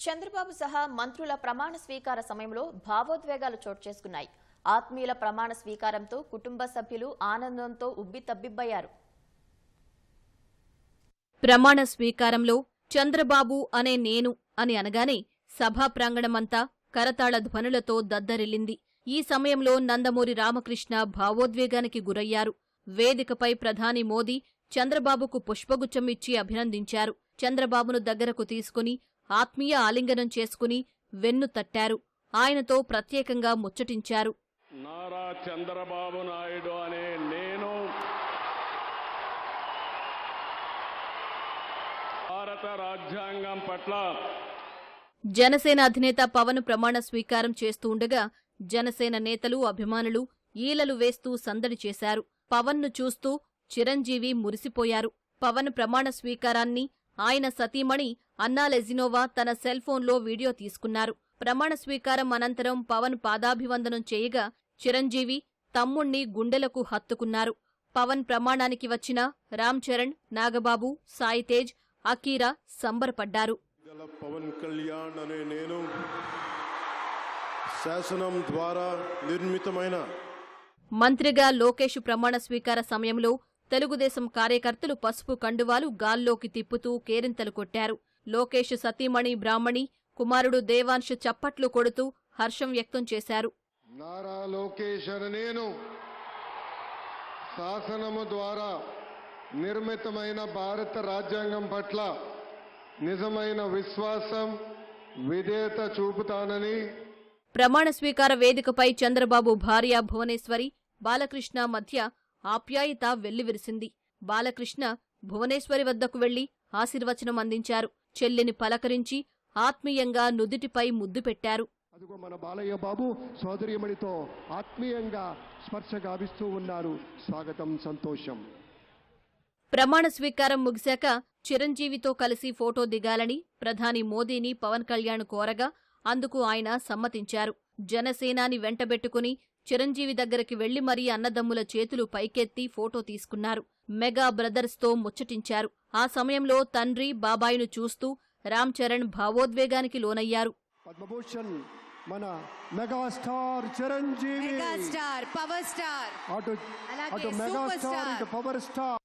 చంద్రబాబు సహా మంత్రుల ప్రమాణ స్వీకార సమయంలో భావోద్వేగాలు చోటు చేసుకున్నాయి. ఆత్మీయుల ప్రమాణ స్వీకారంతో కుటుంబ సభ్యులు ఆనందంతో ఉబ్బితబ్బిబ్బయ్యారు ప్రమాణ స్వీకారంలో చంద్రబాబు అనే నేను అని అనగానే సభా ప్రాంగణమంతా కరతాళ ధ్వనులతో దద్దరిల్లింది. ఈ సమయంలో నందమూరి రామకృష్ణ భావోద్వేగానికి గురయ్యారు. వేదికపై ప్రధాని మోదీ చంద్రబాబుకు పుష్పగుచ్చం ఇచ్చి అభినందించారు. చంద్రబాబును దగ్గరకు తీసుకుని ఆత్మీయ ఆలింగనం చేసుకుని వెన్ను తట్టారు. ఆయనతో ప్రత్యేకంగా ముచ్చటించారు. నారా చంద్రబాబు నాయుడు అనే నేను భారత రాజ్యాంగం పట్ల జనసేన అధినేత పవన్ ప్రమాణ స్వీకారం చేస్తూ ఉండగా జనసేన నేతలు అభిమానులు ఈలలు వేస్తూ సందడి చేశారు. పవన్ను చూస్తూ చిరంజీవి మురిసిపోయారు. పవన్ ప్రమాణ స్వీకారాన్ని ఆయన సతీమణి అన్నా లెజినోవా తన సెల్ ఫోన్లో వీడియో తీసుకున్నారు. ప్రమాణ స్వీకారం అనంతరం పవన్ పాదాభివందనం చేయగా చిరంజీవి తమ్ముణ్ణి గుండెలకు హత్తుకున్నారు. పవన్ ప్రమాణానికి వచ్చిన రామ్ చరణ్ నాగబాబు సాయితేజ్ అకీరా సంబరపడ్డారు. పవన్ కళ్యాణ్ అనే నేను శాసనం ద్వారా నిర్మితమైన మంత్రిగా లోకేష్ ప్రమాణ స్వీకార సమయంలో తెలుగుదేశం కార్యకర్తలు పసుపు కండువాలు గాల్లోకి తిప్పుతూ కేరింతలు కొట్టారు. లోకేష్ సతీమణి బ్రాహ్మణి కుమారుడు దేవాంశ్ చప్పట్లు కొడుతూ హర్షం వ్యక్తం చేశారు. నారా లోకేష్ నేను శాసనము ద్వారా నిర్మితమైన భారత రాజ్యాంగం పట్ల నిజమైన విశ్వాసం విధేయత చూపుతానని ప్రమాణ స్వీకార వేదికపై చంద్రబాబు భార్య భువనేశ్వరి బాలకృష్ణ మధ్య ఆప్యాయత వెల్లివిరిసింది. బాలకృష్ణ భువనేశ్వరి వద్దకు వెళ్ళి ఆశీర్వచనం అందించారు. చెల్లిని పలకరించి ఆత్మీయంగా నుదుటిపై ముద్దు పెట్టారు. అదిగో మన బాలయ్య బాబు సోదరిమణితో ఆత్మీయంగా స్పర్శ గావిస్తూ ఉన్నారు. స్వాగతం సంతోషం. ప్రమాణ స్వీకారం ముగిశాక చిరంజీవితో కలిసి ఫోటో దిగాలని ప్రధాని మోదీని పవన్ కళ్యాణ్ కోరగా అందుకు ఆయన సమ్మతించారు. జనసేనాని వెంటబెట్టుకుని చిరంజీవి దగ్గరికి వెళ్ళి మరీ అన్నదమ్ముల చేతులు పైకెత్తి ఫోటో తీసుకున్నారు. మెగా బ్రదర్స్తో ముచ్చటించారు. ఆ సమయంలో తండ్రి బాబాయిను చూస్తూ రామ్ చరణ్ భావోద్వేగానికి లోనయ్యారు. పద్మభూషణ్ మన megastar Chiranjeevi. Megastar power star. అటు అటు మెగాస్టార్ పవర్ స్టార్.